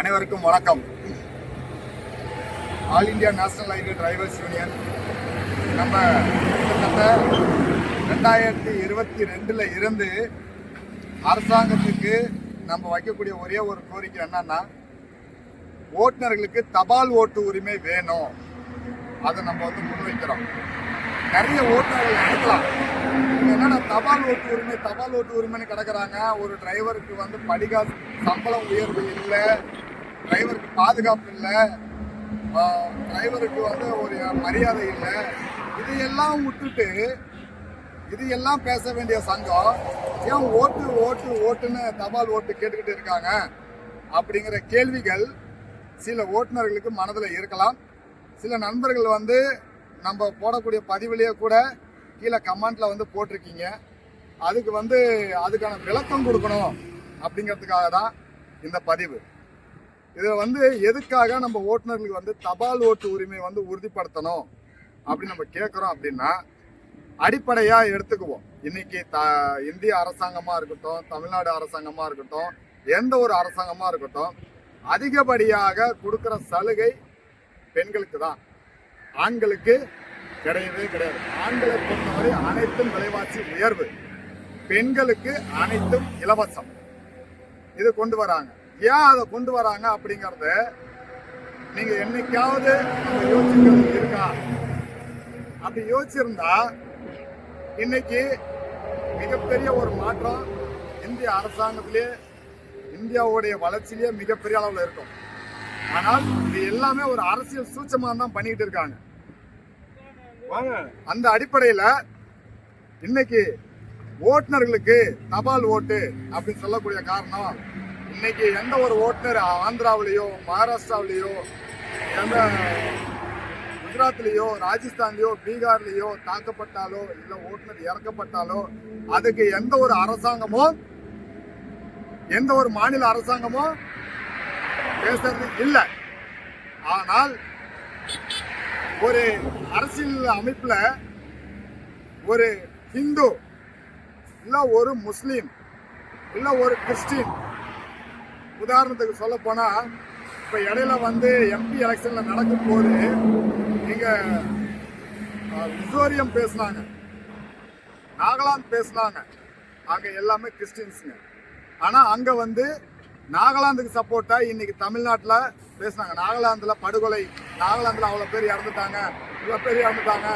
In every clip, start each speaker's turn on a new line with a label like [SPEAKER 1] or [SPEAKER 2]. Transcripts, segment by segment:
[SPEAKER 1] அனைவருக்கும் வணக்கம். All India national IT drivers union நம்ம கிட்டத்தட்ட ரெண்டாயிரத்தி இருபத்தி ரெண்டில் இருந்து அரசாங்கத்துக்கு நம்ம வைக்கக்கூடிய ஒரே ஒரு கோரிக்கை என்னன்னா ஓட்டுநர்களுக்கு தபால் ஓட்டு உரிமை வேணும். அதை நம்ம வந்து முன்வைக்கிறோம் நிறைய ஓட்டுநர்கள் எடுக்கலாம் என்னன்னா தபால் ஓட்டு உரிமை தபால் ஓட்டு உரிமைன்னு கிடக்குறாங்க. ஒரு டிரைவருக்கு வந்து படிகா சம்பளம் உயர்வு இல்லை. டிரைவருக்கு பாதுகாப்பு இல்லை. டிரைவருக்கு வந்து ஒரு மரியாதை இல்லை. இதையெல்லாம் விட்டுட்டு இது எல்லாம் பேச வேண்டிய சங்கம் ஏன் ஓட்டு ஓட்டு ஓட்டுன்னு தபால் ஓட்டு கேட்டுக்கிட்டு இருக்காங்க? அப்படிங்கிற கேள்விகள் சில ஓட்டுநர்களுக்கு மனதில் இருக்கலாம். சில நண்பர்கள் வந்து நம்ம போடக்கூடிய பதிவுலேயே கூட கீழே கமெண்ட்ல வந்து போட்டிருக்கீங்க. அதுக்கு வந்து அதுக்கான விளக்கம் கொடுக்கணும் அப்படிங்கிறதுக்காக தான் இந்த பதிவு. இதில் வந்து எதுக்காக நம்ம ஓட்டுநர்களுக்கு வந்து தபால் ஓட்டு உரிமை வந்து உறுதிப்படுத்தணும் அப்படின்னு நம்ம கேட்குறோம் அப்படின்னா அடிப்படையாக எடுத்துக்குவோம். இன்னைக்கு த இந்திய அரசாங்கமாக இருக்கட்டும் தமிழ்நாடு அரசாங்கமாக இருக்கட்டும் எந்த ஒரு அரசாங்கமாக இருக்கட்டும் அதிகப்படியாக கொடுக்குற சலுகை பெண்களுக்கு தான். ஆண்களுக்கு கிடையவே கிடையாது. ஆண்களை பொறுத்தவரை அனைத்தும் விலைவாசி உயர்வு. பெண்களுக்கு அனைத்தும் இலவசம். இது கொண்டு வராங்க. ஏன் அதை கொண்டு வராங்க அப்படிங்கறத நீங்க என்னைக்காவது நம்ம யோசிக்கிறது இருக்கா? அப்படி யோசிச்சிருந்தா இன்னைக்கு மிகப்பெரிய ஒரு மாற்றம் இந்திய அரசாங்கத்திலே இந்தியாவுடைய வளர்ச்சியிலேயே மிகப்பெரிய அளவில் இருக்கும். ஆனால் இது எல்லாமே ஒரு அரசியல் சூட்சமாக தான் பண்ணிட்டு இருக்காங்க. அந்த அடிப்படையில் இன்னைக்கு ஓட்டுநர்களுக்கு தபால் ஓட்டு அப்படின்னு சொல்லக்கூடிய காரணம் இன்னைக்கு எந்த ஒரு ஓட்டுநர் ஆந்திராவிலேயோ மகாராஷ்டிராவிலேயோ எந்த குஜராத்லேயோ ராஜஸ்தான்லேயோ பீகார்லேயோ தாக்கப்பட்டாலோ இல்லை ஓட்டுநர் இறக்கப்பட்டாலோ அதுக்கு எந்த ஒரு அரசாங்கமோ எந்த ஒரு மாநில அரசாங்கமோ பேசுறது இல்லை. ஆனால் ஒரு அரசியல் அமைப்பில் ஒரு ஹிந்து இல்லை ஒரு முஸ்லீம் இல்லை ஒரு கிறிஸ்டின் உதாரணத்துக்கு சொல்ல போனா இப்ப இடையில வந்து எம்பி எலெக்ஷன்ல நடக்கும் போது இங்க மிசோரியம் பேசுனாங்க. நாகாலாந்து பேசுனாங்க. அங்க எல்லாமே கிறிஸ்டின்ஸுங்க. ஆனா அங்க வந்து நாகாலாந்துக்கு சப்போர்ட்டா இன்னைக்கு தமிழ்நாட்டில் பேசுனாங்க. நாகாலாந்துல படுகொலை நாகாலாந்துல அவ்வளோ பேர் இறந்துட்டாங்க. இவ்வளோ பேர் இறந்துட்டாங்க.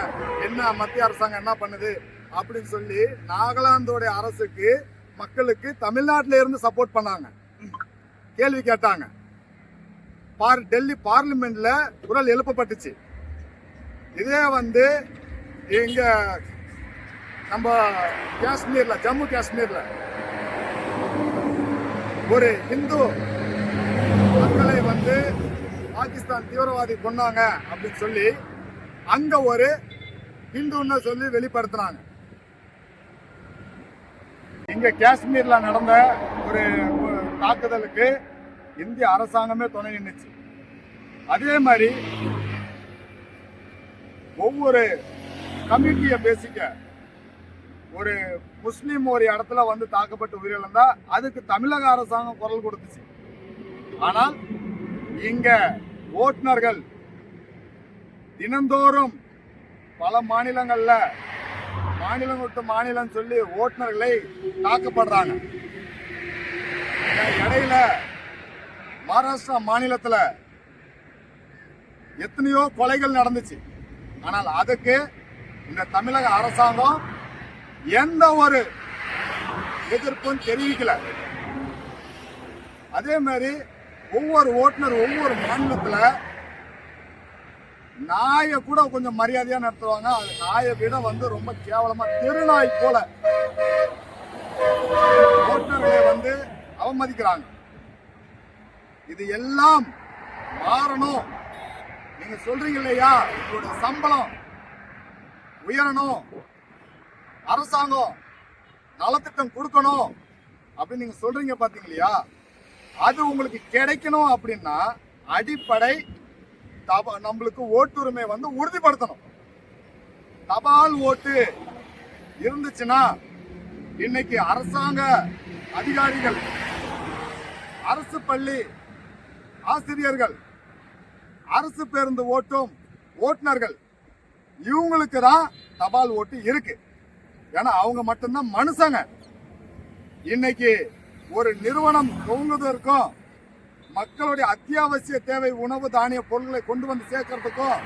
[SPEAKER 1] என்ன மத்திய அரசாங்கம் என்ன பண்ணுது? அப்படின்னு சொல்லி நாகாலாந்தோடைய அரசுக்கு மக்களுக்கு தமிழ்நாட்டில இருந்து சப்போர்ட் பண்ணாங்க. கேள்வி கேட்டாங்க. பார் டெல்லி பார்லிமெண்ட்ல குரல் எழுப்பப்பட்டுச்சு. இதே வந்து இங்க நம்ம காஷ்மீர்ல ஜம்மு காஷ்மீர்ல ஒரு இந்து மக்களை வந்து பாகிஸ்தான் தீவிரவாதி கொண்டாங்க அப்படின்னு சொல்லி அங்க ஒரு இந்துன்னு சொல்லி வெளிப்படுத்தினாங்க. இங்க காஷ்மீர்ல நடந்த ஒரு தாக்குதலுக்கு இந்திய அரசாங்கமே துணை நின்றுச்சு அதே மாதிரி ஒவ்வொரு கமிட்டியை பேசிக்க ஒரு முஸ்லீம் ஒரு இடத்துல வந்து தாக்கப்பட்டு உயிரிழந்தா அதுக்கு தமிழக அரசாங்கம் குரல் கொடுத்துச்சு. ஆனால் இங்க ஓட்டுநர்கள் தினந்தோறும் பல மாநிலங்கள்ல மாநிலம் விட்டு மாநிலம் சொல்லி ஓட்டுநர்களை தாக்கப்படுறாங்க. இடையில மகாராஷ்டிரா மாநிலத்துல எத்தனையோ கொலைகள் நடந்துச்சு. ஆனால் அதுக்கு இந்த தமிழக அரசாங்கம் எந்த ஒரு எதிர்ப்பும் தெரிவிக்கல. அதே மாதிரி ஒவ்வொரு ஓட்டுநர் ஒவ்வொரு மாநிலத்துல நாயை கூட கொஞ்சம் மரியாதையா நடத்துவாங்க. அது நாயை விட வந்து ரொம்ப கேவலமா திருநாய் போல. ஓட்டுநர்களை வந்து அவமதிக்கிறாங்க. இது எல்லாம் மாறணும். நீங்க சொல்றீங்க இல்லையா? உங்களுடைய சம்பளம் உயரணும். அரசாங்கம் நலத்திட்டம் கொடுக்கணும். அப்படின்னு நீங்க சொல்றீங்க பாத்தீங்க இல்லையா அது உங்களுக்கு கிடைக்கணும் அப்படின்னா அடிப்படை தப நம்மளுக்கு ஓட்டுரிமை வந்து உறுதிப்படுத்தணும். தபால் ஓட்டு இருந்துச்சுன்னா இன்னைக்கு அரசாங்க அதிகாரிகள் அரசு பள்ளி ஆசிரியர்கள் அரசு பேருந்து ஓட்டும் ஓட்டுநர்கள் இவங்களுக்கு தான் தபால் ஓட்டு இருக்கு. ஏன்னா அவங்க மட்டும்தான் மனுஷங்க. இன்னைக்கு ஒரு நிறுவனம் துவங்குவதற்கும் மக்களுடைய அத்தியாவசிய தேவை உணவு தானிய பொருட்களை கொண்டு வந்து சேர்க்கறதுக்கும்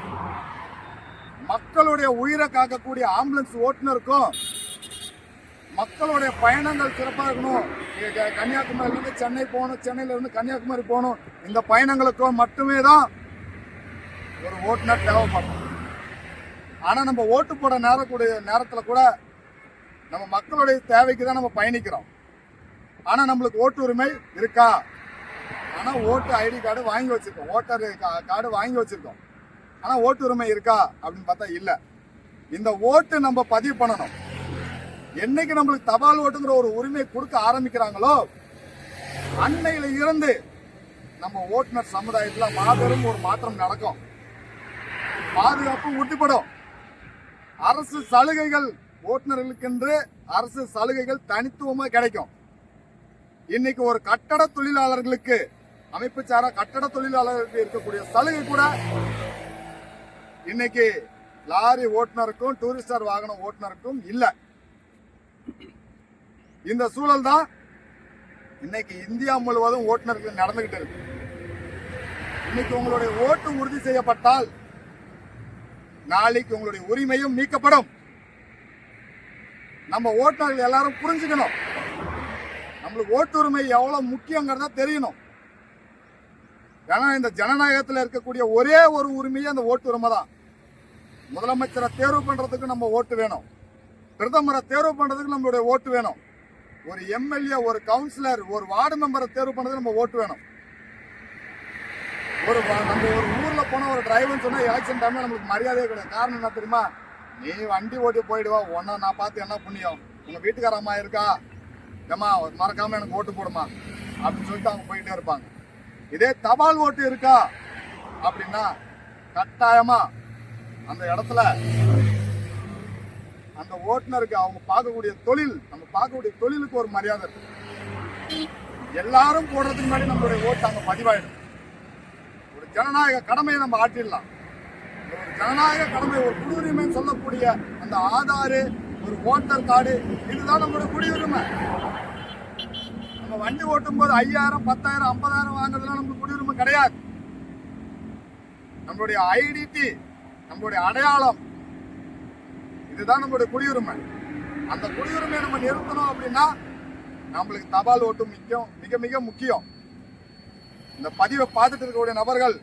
[SPEAKER 1] மக்களுடைய உயிரை காக்கக்கூடிய ஆம்புலன்ஸ் ஓட்டுநருக்கும் மக்களுடைய பயணங்கள் சிறப்பாக இருக்கணும். இங்க கன்னியாகுமரியிலிருந்து சென்னை போகணும். சென்னையில இருந்து கன்னியாகுமரி போகணும். இந்த பயணங்களுக்கு மட்டுமே தான் ஒரு ஓட்டுநர் தேவைப்படும் ஆனால் நம்ம ஓட்டு போட நேரக்கூடிய நேரத்தில் கூட நம்ம மக்களுடைய தேவைக்கு தான் நம்ம பயணிக்கிறோம். ஆனால் நம்மளுக்கு ஓட்டு உரிமை இருக்கா? ஆனால் ஓட்டு ஐடி கார்டு வாங்கி வச்சுருக்கோம். ஓட்டர் கார்டு வாங்கி வச்சுருக்கோம். ஆனால் ஓட்டு உரிமை இருக்கா? அப்படின்னு பார்த்தா இல்லை. இந்த ஓட்டு நம்ம பதிவு பண்ணணும். என்னைக்கு நம்மளுக்கு தபால் ஓட்டுங்கிற ஒரு உரிமை கொடுக்க ஆரம்பிக்கிறாங்களோ அன்னையில இருந்து நம்ம ஓட்டுநர் சமுதாயத்தில் மாபெரும் ஒரு மாற்றம் நடக்கும். பாதுகாப்பு உறுதிப்படும். அரசு சலுகைகள் ஓட்டுநர்களுக்கென்று அரசு சலுகைகள் தனித்துவமாக கிடைக்கும். இன்னைக்கு ஒரு கட்டட தொழிலாளர்களுக்கு அமைப்பு சாரா கட்டட தொழிலாளர்களுக்கு இருக்கக்கூடிய சலுகை கூட இன்னைக்கு லாரி ஓட்டுநருக்கும் டூரிஸ்டர் வாகனம் ஓட்டுநருக்கும் இல்லை. இந்த சூழல் தான் இன்னைக்கு இந்தியா முழுவதும் ஓட்டுநர்கள் நடந்துகிட்டு இருக்கு. இன்னைக்கு உங்களுடைய ஓட்டு உறுதி செய்யப்பட்டால் நாளைக்கு உங்களுடைய உரிமையும் நீக்கப்படும். நம்ம ஓட்டுநர்கள் எல்லாரும் புரிஞ்சுக்கணும். நம்மளுக்கு ஓட்டுரிமை எவ்வளவு முக்கியங்கிறத தெரியணும். ஏன்னா இந்த ஜனநாயகத்தில் இருக்கக்கூடிய ஒரே ஒரு உரிமையே அந்த ஓட்டு உரிமை தான். முதலமைச்சரை தேர்வு பண்றதுக்கு நம்ம ஓட்டு வேணும். பிரதமரை தேர்வு பண்ணுறதுக்கு நம்மளுடைய ஓட்டு வேணும். ஒரு எம்எல்ஏ ஒரு கவுன்சிலர் ஒரு வார்டு மெம்பரை தேர்வு பண்ணுறதுக்கு நம்ம ஓட்டு வேணும். ஒரு நம்ம ஒரு ஊரில் போன ஒரு டிரைவர்னு சொன்னால் எலெக்ஷன் டைமில் நம்மளுக்கு மரியாதையே கிடையாது. காரணம் என்ன தெரியுமா? நீ வண்டி ஓட்டி போயிடுவா. உன்னை நான் பார்த்து என்ன புண்ணியம்? உங்கள் வீட்டுக்கார அம்மா இருக்கா? ஏம்மா மறக்காமல் எனக்கு ஓட்டு போடுமா? அப்படின்னு சொல்லிட்டு அவங்க போயிட்டே இருப்பாங்க. இதே தபால் ஓட்டு இருக்கா? அப்படின்னா கட்டாயமாக அந்த இடத்துல அந்த ஓட்டுநருக்கு அவங்க பார்க்கக்கூடிய தொழில் நம்ம பார்க்கக்கூடிய தொழிலுக்கு ஒரு மரியாதை இருக்கு. எல்லாரும் போடுறதுக்கு முன்னாடி நம்மளுடைய ஓட்டு அங்க பதிவாயிடும். ஒரு ஜனநாயக கடமையை நம்ம ஆற்றிடலாம். ஒரு ஜனநாயக கடமை ஒரு குடியுரிமை சொல்லக்கூடிய அந்த ஆதாரு ஒரு ஓட்டர் கார்டு இதுதான் நம்மளுடைய குடியுரிமை. நம்ம வண்டி ஓட்டும் போது ஐயாயிரம் பத்தாயிரம் ஐம்பதாயிரம் வாங்குறதுலாம் நமக்கு குடியுரிமை கிடையாது. நம்மளுடைய ஐடிடி நம்மளுடைய அடையாளம் இதுதான் நம்மளுடைய குடியுரிமை. அந்த குடியுரிமையை நம்ம நிறுத்தணும் அப்படின்னா நம்மளுக்கு தபால் ஓட்டு முக்கியம் மிக மிக முக்கியம். இந்த பதிவை பார்த்துட்டு இருக்கக்கூடிய நபர்கள்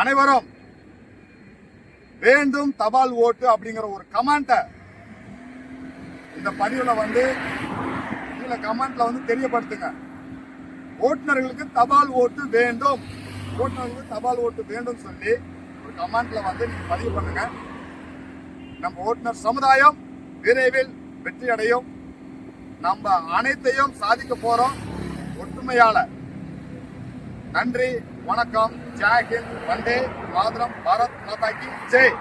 [SPEAKER 1] அனைவரும் வேண்டும் தபால் ஓட்டு அப்படிங்கிற ஒரு கமெண்ட்டை இந்த பதிவுல வந்து கீழே கமெண்ட்ல வந்து தெரியப்படுத்துங்க. ஓட்டுநர்களுக்கு தபால் ஓட்டு வேண்டும். ஓட்டுநர்களுக்கு தபால் ஓட்டு வேண்டும் சொல்லி ஒரு கமெண்ட்ல வந்து நீங்க பதிவு பண்ணுங்க. நம்ம ஓட்டுநர் சமுதாயம் விரைவில் வெற்றி அடையும் நம்ம அனைத்தையும் சாதிக்க போறோம். ஒற்றுமையால. நன்றி வணக்கம். ஜாகிந்த் வண்டே மாதிரம் பாரத் மாதாக்கி ஜெய்.